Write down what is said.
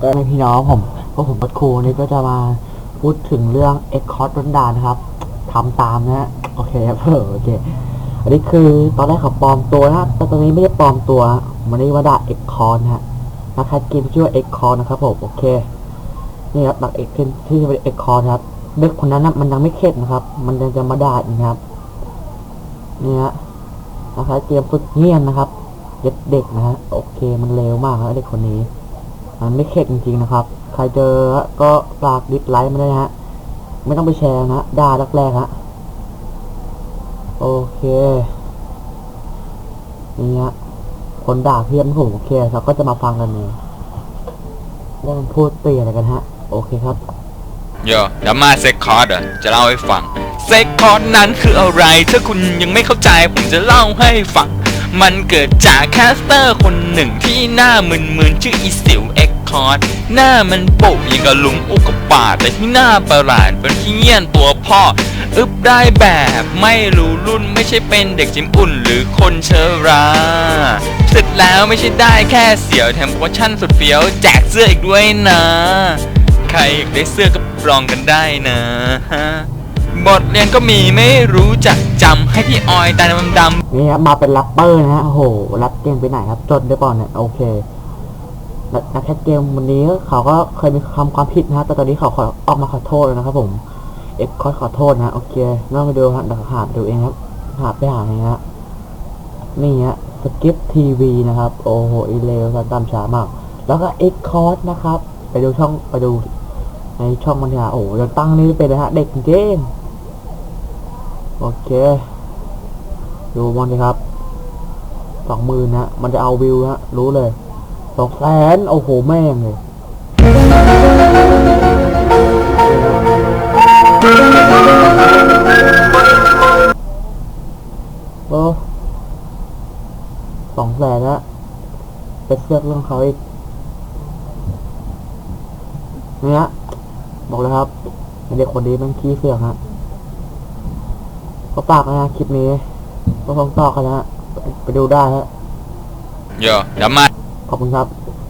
ก็ในพี่น้องผมพวกผมบัดครูนี่ก็จะมาพูดถึงเรื่องเอ็กคอร์ดนดานะครับทำตามนะฮะโอเคครับเออโอเค อันนี้คือตอนแรกเขาปลอมตัวนะแต่ตอนนี้ไม่ได้ปลอมตัวมันนี่ว่าดาเอ็กคอร์นะฮะนะครับเกมชื่อว่าเอ็กคอร์นะครับผมโอเคนี่ครับดักเอ็กที่เป็นเอ็กคอร์นะครับเด็กคนนั้นนะมันยังไม่เข็ดนะครับ มันยังจะมาด่าอีกนะครับนี่ฮะนะครับเตรียมฝึกเงียนนะครับเด็กเด็กนะฮะโอเคมันเร็วมากครับเด็กคนนี้ มันไม่เข็ดจริงๆนะครับ ใครเจอก็ฝากดิสไลค์มาด้วยนะฮะ ไม่ต้องไปแชร์นะด่าแรกๆฮะ โอเค นี่ฮะ คนด่าเพียบนผมโอเคเราก็จะมาฟังกันเลยว่ามันพูดเตียอะไรกันฮะ โอเคครับโยเดี๋ยวมาเซ็กคอร์ดจะเล่าให้ฟัง เซ็กคอร์ดนั้นคืออะไร ถ้าคุณยังไม่เข้าใจผมจะเล่าให้ฟัง มันเกิดจากแคสเตอร์คนหนึ่งที่หน้ามึนๆ ชื่ออีสิวเอ คอร์ดหน้ามันโป่งยังกับลุงอุกกาบาตแต่ที่หน้าประหลาดเป็นที่เงียนตัวพ่อ อึบได้แบบไม่รู้รุ่นไม่ใช่เป็นเด็กจิมอุ่นหรือคนเชราเสร็จแล้วไม่ใช่ได้แค่เสียวแถมโปรชั่นสุดเฟี้ยวแจกเสื้ออีกด้วยนะ ใครอยากได้เสื้อก็ลองกันได้นะบทเรียนก็มีไม่รู้จักจำให้พี่ออยตาดำนี่ครับมาเป็นแรปเปอร์นะฮะโอ้โหแรปเกมไปไหนครับจดได้ป่อนเนี่ยโอเค นักนักแคสเกมวันนี้เขาก็เคยมีคำความผิดนะฮะแต่ตอนนี้เขาขอออกมาขอโทษแล้วนะครับผม เอ็กคอขอโทษนะโอเคน้องไปดูฮะหาดูเองครับ หาไปหาเองฮะนี่ฮะสกิปทีวีนะครับ โอ้โหอีเลวตามช้ามาก แล้วก็เอ็กคอร์นะครับ ไปดูช่องไปดูในช่องมันเนี่ยโอ้โหยังตั้งนี่เป็นเลยฮะเด็กเกมโอเค ดูมันสิครับสองมื่นนะ มันจะเอาวิวฮะรู้เลย สองแสนโอ้โหแม่งเลยโอ้สองแสนละไปเสือกเรื่องเขาอีกเนี่ยบอกเลยครับเด็กคนนี้มันขี้เสือกฮะก็ฝากนะคลิปนี้ก็คงต่อกันนะไปไปดูได้ฮะๆโยเดี๋ยวมา ขอบคุณครับ